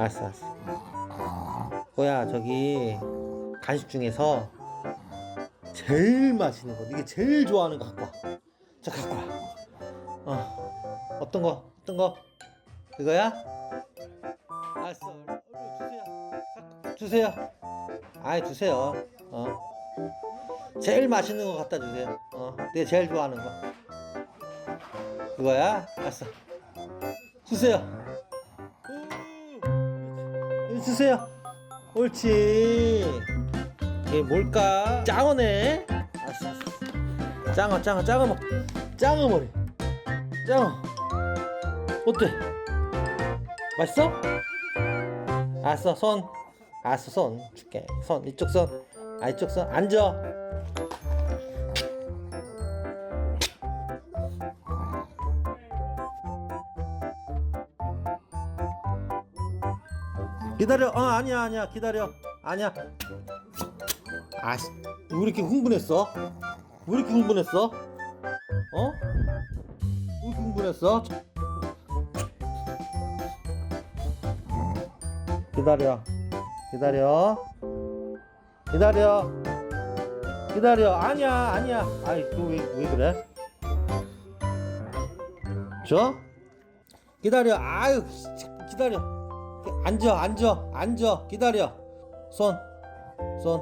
알았어 알았어. 뭐야 저기 간식 중에서 제일 맛있는 거 이게 제일 좋아하는 거 갖고 와자 갖고 와 어 어떤 거 어떤 거? 이거야? 알았어. 얼른 주세요. 주세요. 아이 주세요. 어. 제일 맛있는 거 갖다 주세요. 어 내가 제일 좋아하는 거. 이거야? 알았어. 주세요 오, 주세요. 옳지. 이게 뭘까? 짱어네. 알았어 짱어 짱어 짱어 먹 짱어 머리 짱어. 어때? 맛있어? 알았어 손. 알았어 손. 줄게. 손 이쪽 손 아 이쪽 손. 앉아 기다려. 어 아니야 아니야. 기다려. 아니야. 아씨 왜 이렇게 흥분했어? 왜 이렇게 흥분했어? 어? 왜 이렇게 흥분했어? 기다려. 기다려. 기다려. 기다려. 아니야 아니야. 아이 또왜왜 그래? 저? 기다려. 아유 기다려 앉아 앉아 앉아. 기다려. 손 손.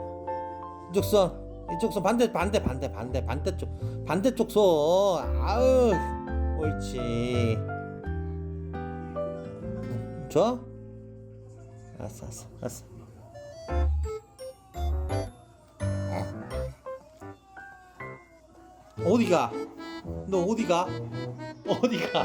이쪽 손 이쪽 손. 반대 반대 반대 반대 반대쪽. 반대쪽 손. 아우 옳지. 줘 알았어 알았어 알았어. 어디가? 너 어디가? 어디가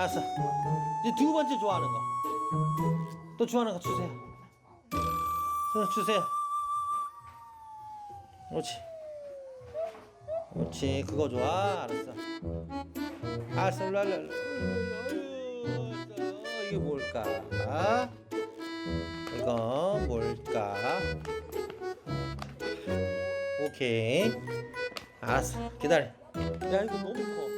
알았어. 이제 두 번째 좋아하는 거. 또 좋아하는 거 주세요. 어, 주세요. 그렇지. 그렇지. 그거 좋아. 알았어. 알았어. 일로 와, 일로 와, 일로 이게 뭘까? 이거 뭘까? 오케이. 알았어. 기다려. 야, 이거 너무 커.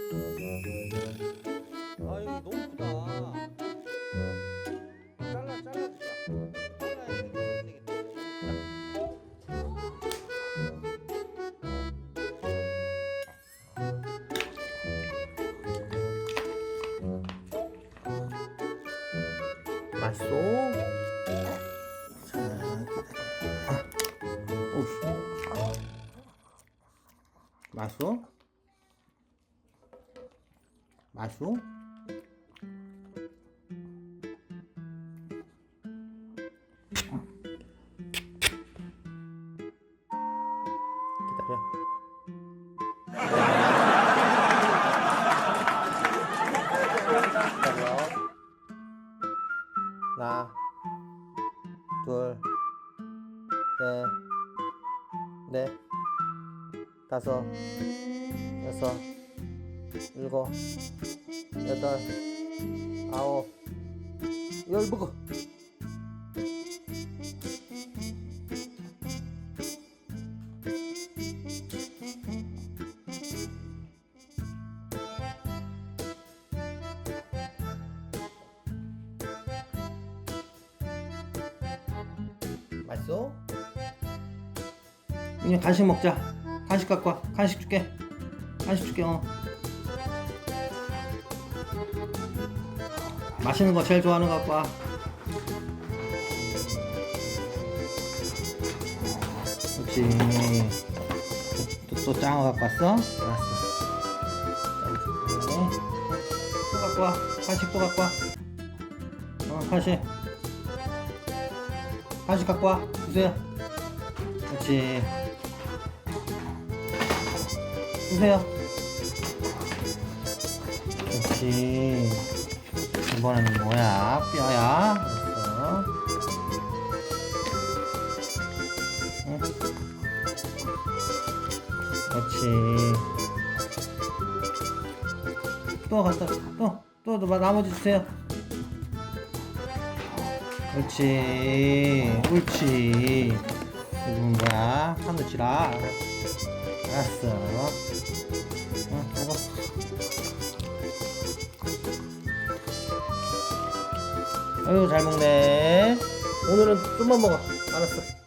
맛있어. 자. 아, 맛있어? 맛있어? 하나, 둘, 셋, 넷, 다섯, 여섯, 일곱, 여덟, 아홉, 열 먹어. 맛있어? 그냥 간식 먹자. 간식 갖고 와. 간식 줄게. 간식 줄게. 어. 맛있는 거 제일 좋아하는 거 갖고 와. 그렇지. 또, 또 장어 갖고 왔어? 알았어. 또 갖고 와. 간식 또 갖고 와. 어, 간식. 간식 갖고 와. 주세요. 그렇지. 주세요. 그렇지. 이번에는 뭐야? 뼈야. 응. 그렇지. 또 갖다 또, 또, 또 나머지 주세요. 그렇지. 옳지. 이건 뭐야? 하늘 치라. 알았어. 응, 이거. 아유, 잘 먹네. 오늘은 좀만 먹어. 알았어.